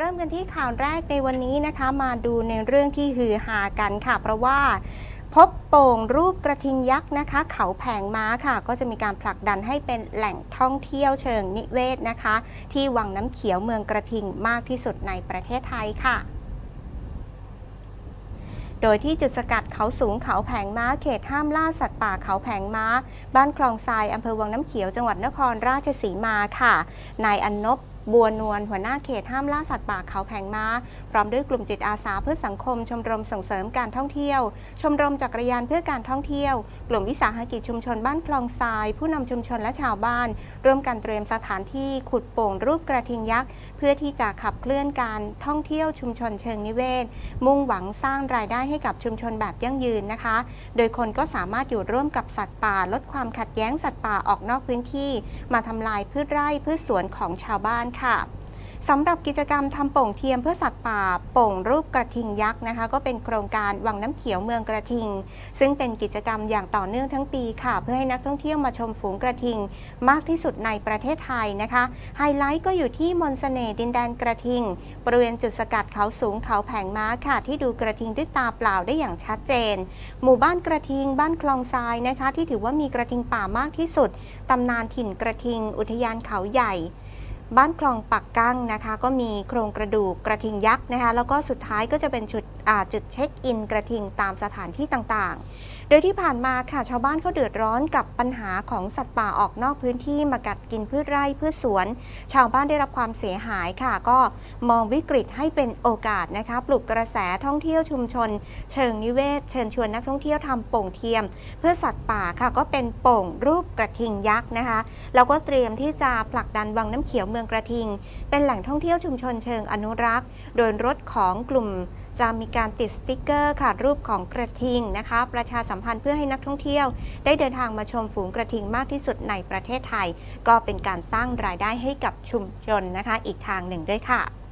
เริ่มกันที่ข่าวแรกในวันนี้นะคะมาดูในเรื่องที่ฮือฮากันค่ะ เพราะว่าพบโป่งรูปกระทิงยักษ์นะคะ เขาแผงม้าค่ะ ก็จะมีการผลักดันให้เป็นแหล่งท่องเที่ยวเชิงนิเวศนะคะ ที่วังน้ำเขียวเมืองกระทิงมากที่สุดในประเทศไทยค่ะโดยที่จุดสกัดเขาสูงเขาแผงม้าเขตห้ามล่าสัตว์ป่าเขาแผงม้า บ้านคลองทรายอำเภอวังน้ำเขียวจังหวัดนครราชสีมาค่ะ นายอนนบ บัวนวลหัวหน้าเขตห้ามล่าสัตว์ป่าเขาแผงม้า พร้อมด้วยกลุ่มจิตอาสาเพื่อสังคมชมรมส่งเสริมการท่องเที่ยว ชมรมจักรยานเพื่อการท่องเที่ยว กลุ่มวิสาหกิจชุมชนบ้านคลองทราย ผู้นำชุมชนและชาวบ้าน ร่วมกันเตรียมสถานที่ขุดโป่งรูปกระทิงยักษ์ เพื่อที่จะขับเคลื่อนการท่องเที่ยวชุมชนเชิงนิเวศ มุ่งหวังสร้างรายได้ให้กับชุมชนแบบยั่งยืนนะคะ โดยคนก็สามารถอยู่ร่วมกับสัตว์ป่า ลดความขัดแย้งสัตว์ป่าออกนอกพื้นที่ มาทำลายพืชไร่พืชสวนของชาวบ้านค่ะสำหรับกิจกรรมทำโป่งเทียมเพื่อสัตว์ป่าโป่งรูปกระทิงยักษ์นะคะ ก็เป็นโครงการวังน้ำเขียวเมืองกระทิง ซึ่งเป็นกิจกรรมอย่างต่อเนื่องทั้งปีค่ะ เพื่อให้นักท่องเที่ยวมาชมฝูงกระทิง มากที่สุดในประเทศไทยนะคะ ไฮไลท์ก็อยู่ที่มนสเสน่ดินแดนกระทิง บริเวณจุดสกัดเขาสูงเขาแผงม้าค่ะ ที่ดูกระทิงด้วยตาเปล่าได้อย่างชัดเจน หมู่บ้านกระทิง บ้านคลองทรายนะคะ ที่ถือว่ามีกระทิงป่ามากที่สุดตำนานถิ่นกระทิง อุทยานเขาใหญ่ บ้านคลองปักกั้งนะคะ ก็มีโครงกระดูกกระทิงยักษ์นะคะ แล้วก็สุดท้ายก็จะเป็นชุด จุดเช็คอินกระทิงตามสถานที่ต่างๆ โดยที่ผ่านมาค่ะชาวบ้านเขาเดือดร้อนกับปัญหาของสัตว์ป่าออกนอกพื้นที่มากัดกินพืชไร่พืชสวน ชาวบ้านได้รับความเสียหายค่ะ ก็มองวิกฤตให้เป็นโอกาสนะคะปลุกกระแสท่องเที่ยวชุมชน เชิงนิเวศ เชิญชวนนักท่องเที่ยวทำโป่งเทียม เพื่อสัตว์ป่าค่ะก็เป็นโป่งรูปกระทิงยักษ์นะคะแล้วก็เตรียมที่จะผลักดันวังน้ำเขียวเมืองกระทิง เป็นแหล่งท่องเที่ยวชุมชนเชิงอนุรักษ์ โดยรถของกลุ่ม จะมีการติดสติกเกอร์ค่ะรูปของกระทิงนะคะ ประชาสัมพันธ์เพื่อให้นักท่องเที่ยว ได้เดินทางมาชมฝูงกระทิงมากที่สุดในประเทศไทย ก็เป็นการสร้างรายได้ให้กับชุมชนนะคะ อีกทางหนึ่งด้วยค่ะ